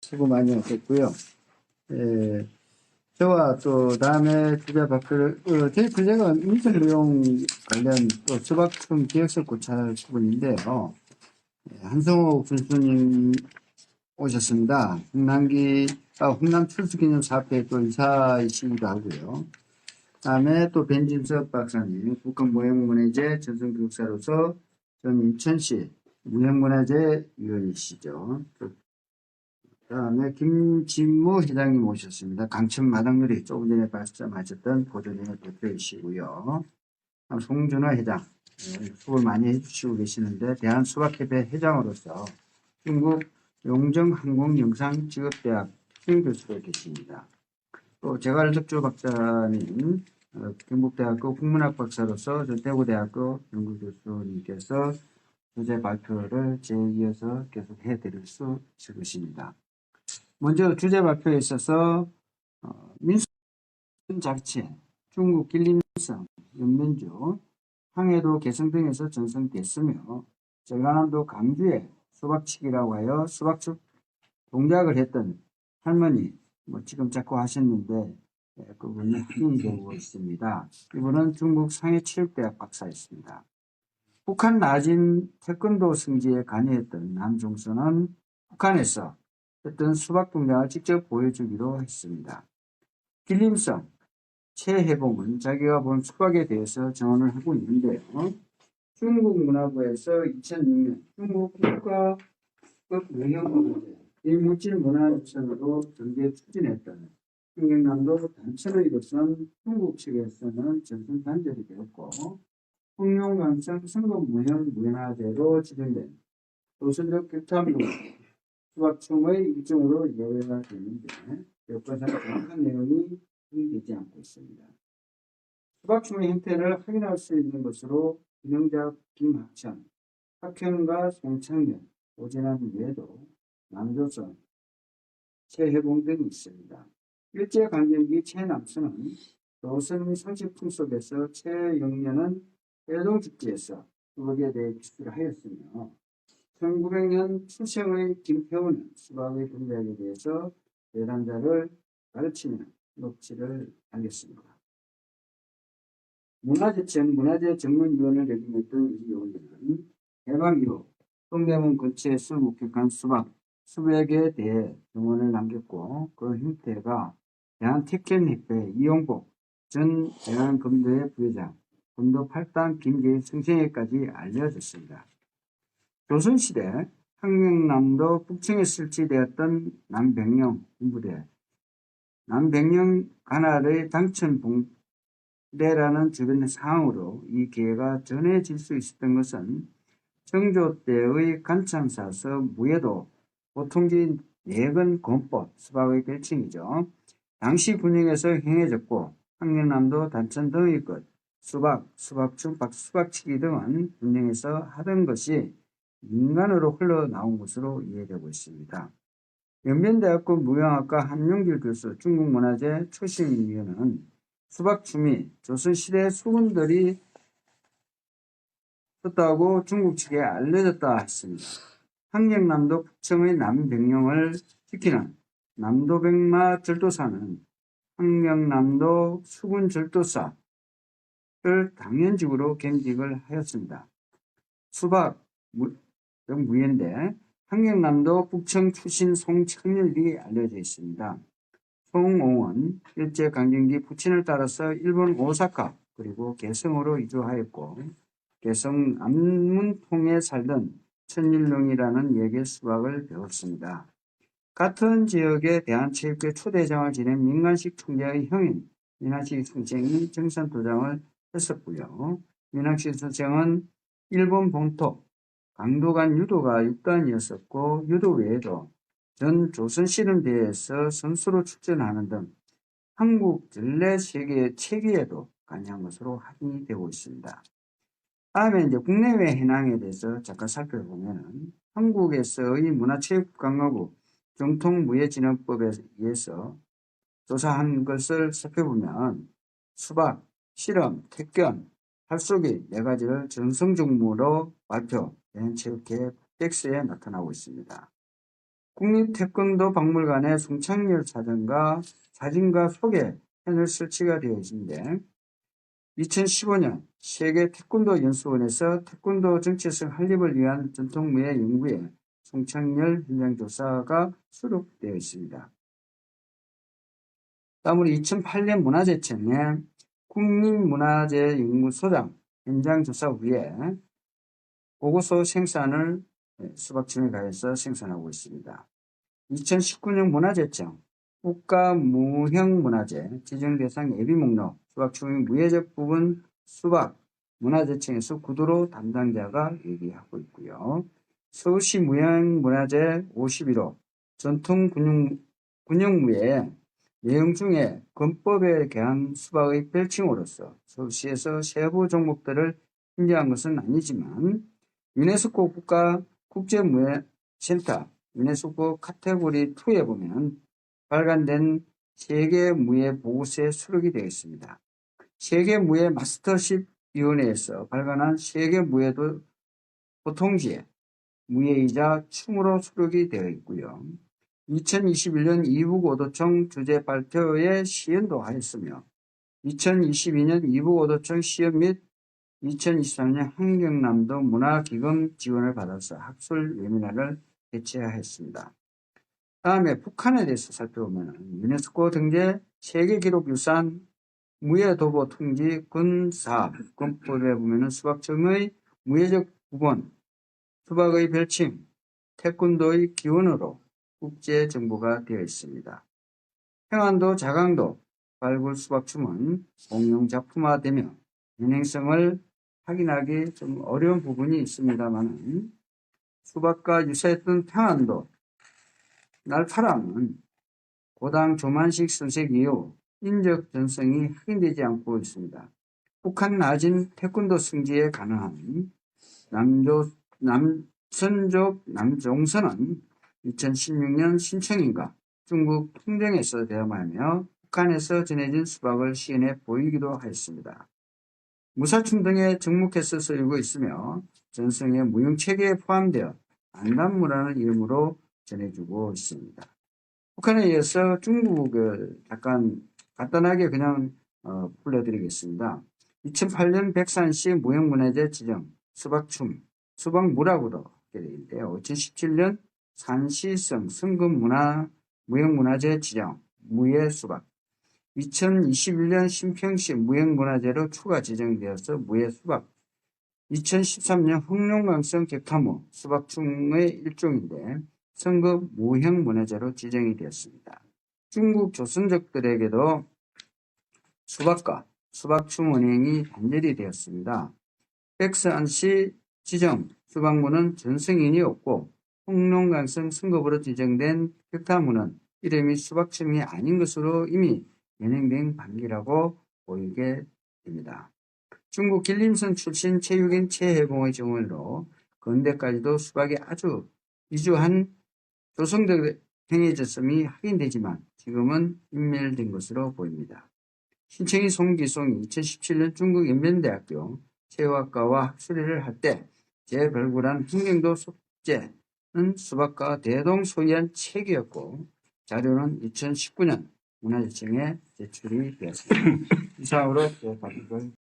수고 많이 하셨고요. 예, 저와 또 다음에 주제 발표를, 어, 제 주제가 민선 내용 관련 또 수박품 기획서 고찰 부분인데요. 예, 한성호 군수님 오셨습니다. 홍남기, 아, 홍남 출수기념 사업회 또 이사이시기도 하고요. 다음에 또 벤진석 박사님, 북한 무형문화재 전성교육사로서 전 인천시 무형문화재 위원이시죠. 그 다음에 김진무 회장님 오셨습니다. 강천 마당놀이 조금 전에 말씀하셨던 보조연의 대표이시고요. 송준호 회장, 네, 수고를 많이 해주시고 계시는데 대한수박협회 회장으로서 중국 용정항공영상직업대학 특임교수로 계십니다. 또 제갈덕조 박사님, 어, 경북대학교 국문학 박사로서 저 대구대학교 연구교수님께서 주제 발표를 제 이어서 계속 해드릴 수 있을 것입니다. 먼저 주제 발표에 있어서 어, 민수 자치, 중국 길림성, 연면주, 항해도 개성 등에서 전성됐으며 전라남도 강주에 수박치기라고 하여 수박축 동작을 했던 할머니, 뭐 지금 자꾸 하셨는데 예, 그분이 확인이 되고 있습니다. 이분은 중국 상해체육대학 박사였습니다. 북한 나진 태권도 승지에 관여했던 남종선은 북한에서 어떤 수박 동작을 직접 보여주기로 했습니다. 길림성, 최혜봉은 자기가 본 수박에 대해서 정언을 하고 있는데요. 중국 문화부에서 2006년 중국 국가급 외형문화재 일물질 문화유산으로 등재 추진했던 흥경남도 단천의 것은 중국 측에서는 전선 단절이 되었고 홍룡강성 성급 무형 문화재로 지정된 도선적 교탐문 수박충의 일종으로 예외가 되는데 여건상 정확한 내용이 되지 않고 있습니다. 수박충의 형태를 확인할 수 있는 것으로 김영작, 김학천, 학현과 송창년, 오진환 외에도 남조선, 최혜봉 등이 있습니다. 일제강점기 최남수는 조선 성식품 속에서 최영년은 해동집지에서 수박에 대해 기술을 하였으며 1900년 출생의 김태훈은 수박의 분배에 대해서 내담자를 가르치며 녹취를 알렸습니다. 문화재청 문화재 전문위원을 역임했던 이 의원은 해방 이후 동대문 근처에서 목격한 수박 수백에 대해 증언을 남겼고 그 형태가 대한택견협회 이용복 전 대한검도의 부회장 검도 8단 김계일 승생회까지 알려졌습니다. 조선시대 항명남도 북층에 설치되었던 남백령 군부대 남백령 관할의 당천 봉대라는 주변 상황으로 이 기회가 전해질 수 있었던 것은 정조 때의 간참사서 무예도 보통지 내건 권법 수박의 별칭이죠. 당시 군영에서 행해졌고 항명남도 단천 등의 것 수박, 수박충, 수박치기 등은 군영에서 하던 것이 민간으로 흘러나온 것으로 이해되고 있습니다. 연변대학교 무용학과 한용길 교수 중국문화재 출신위원은 수박춤이 조선시대 수군들이 썼다고 중국 측에 알려졌다 했습니다. 항경남도 북청의 남백령을 지키는 남도백마 절도사는 항경남도 수군 절도사를 당연직으로 겸직을 하였습니다. 수박, 무예인데 항경남도 북청 출신 송창렬이 알려져 있습니다. 송옹은 일제강점기 부친을 따라서 일본 오사카 그리고 개성으로 이주하였고 개성 안문통에 살던 천일룡이라는 얘기의 수박을 배웠습니다. 같은 지역의 대한체육회 초대장을 지낸 민간식 총재의 형인 민학식 선생이 정산도장을 했었고요. 민학식 선생은 일본 본토 강도간 유도가 6단이었었고 유도 외에도 전 조선실험대회에서 선수로 출전하는 등 한국 전래 세계 체계에도 관여한 것으로 확인이 되고 있습니다. 다음에 이제 국내외 현황에 대해서 잠깐 살펴보면 한국에서의 문화체육관광부 정통무예진흥법에 의해서 조사한 것을 살펴보면 수박, 실험, 택견, 활쏘기 네 가지를 전성종무로 발표, 대한체육회 텍스에 나타나고 있습니다. 국립태권도 박물관에 송창열 사전과 사진과 소개편을 설치가 되어 있는데 2015년 세계 태권도 연수원에서 태권도 정체성 확립을 위한 전통무예 연구에 송창열 현장조사가 수록되어 있습니다. 다음으로 2008년 문화재청에 국립문화재연구소장 현장조사 후에 보고서 생산을 수박청에 가해서 생산하고 있습니다. 2019년 문화재청 국가무형문화재 지정대상 예비목록 수박청의 무예적 부분 수박 문화재청에서 구도로 담당자가 얘기하고 있고요. 서울시 무형문화재 51호 전통군용, 군용무예 내용 중에 건법에 대한 수박의 별칭으로서 서울시에서 세부 종목들을 인정한 것은 아니지만 유네스코 국가 국제무예센터 유네스코 카테고리 2에 보면 발간된 세계무예 보고서에 수록이 되어 있습니다. 세계무예 마스터십 위원회에서 발간한 세계무예도 보통지에 무예이자 춤으로 수록이 되어 있고요. 2021년 이북오도청 주재 발표에 시연도 하였으며 2022년 이북오도청 시연 및 2023년 한경남도 문화기금 지원을 받아서 학술 예민화를 개최하였습니다. 다음에 북한에 대해서 살펴보면 유네스코 등재 세계기록 유산 무예도보 통지 군사 군법에 보면 수박청의 무예적 부본, 수박의 별칭, 태권도의 기원으로 국제 정보가 되어 있습니다. 평안도 자강도 발굴 수박춤은 공룡작품화되며 현행성을 확인하기 좀 어려운 부분이 있습니다만 수박과 유사했던 평안도 날파람은 고당 조만식 선색 이후 인적 전성이 확인되지 않고 있습니다. 북한 낮은 태권도 승지에 가능한 남조, 남선족 남종선은 2016년 신청인가 중국 통정에서 대함하며 북한에서 전해진 수박을 시연해 보이기도 하였습니다. 무사춤 등에 접목해서 쓰이고 있으며 전성의 무용체계에 포함되어 안단무라는 이름으로 전해주고 있습니다. 북한에 이어서 중국을 약간 간단하게 그냥 어, 불러드리겠습니다. 2008년 백산시 무형문화재 지정 수박춤 수박무라고도 하게 되는데요. 2017년 산시성 성금문화 무형문화재 지정 무예수박 2021년 신평시 무형문화재로 추가 지정되어서 무예수박 2013년 흑룡강성 객타무 수박충의 일종인데 성급 무형문화재로 지정이 되었습니다. 중국 조선족들에게도 수박과 수박춤 은행이 단절이 되었습니다. 백산시 지정 수박무는 전승인이 없고 홍룡강성 승급으로 지정된 격타무는 이름이 수박춤이 아닌 것으로 이미 연행된 관계라고 보이게 됩니다. 중국 길림성 출신 체육인 최해봉의 정원으로 근대까지도 수박이 아주 위주한 조성적 행해졌음이 확인되지만 지금은 인멸된 것으로 보입니다. 신청이 송기송이 2017년 중국 연변대학교 체육학과와 학술회를 할 때 재발굴한 흥경도 숙제는 수박과 대동 소이한 책이었고 자료는 2019년 문화재청에 제출이 되었습니다. 이상으로 제 발표를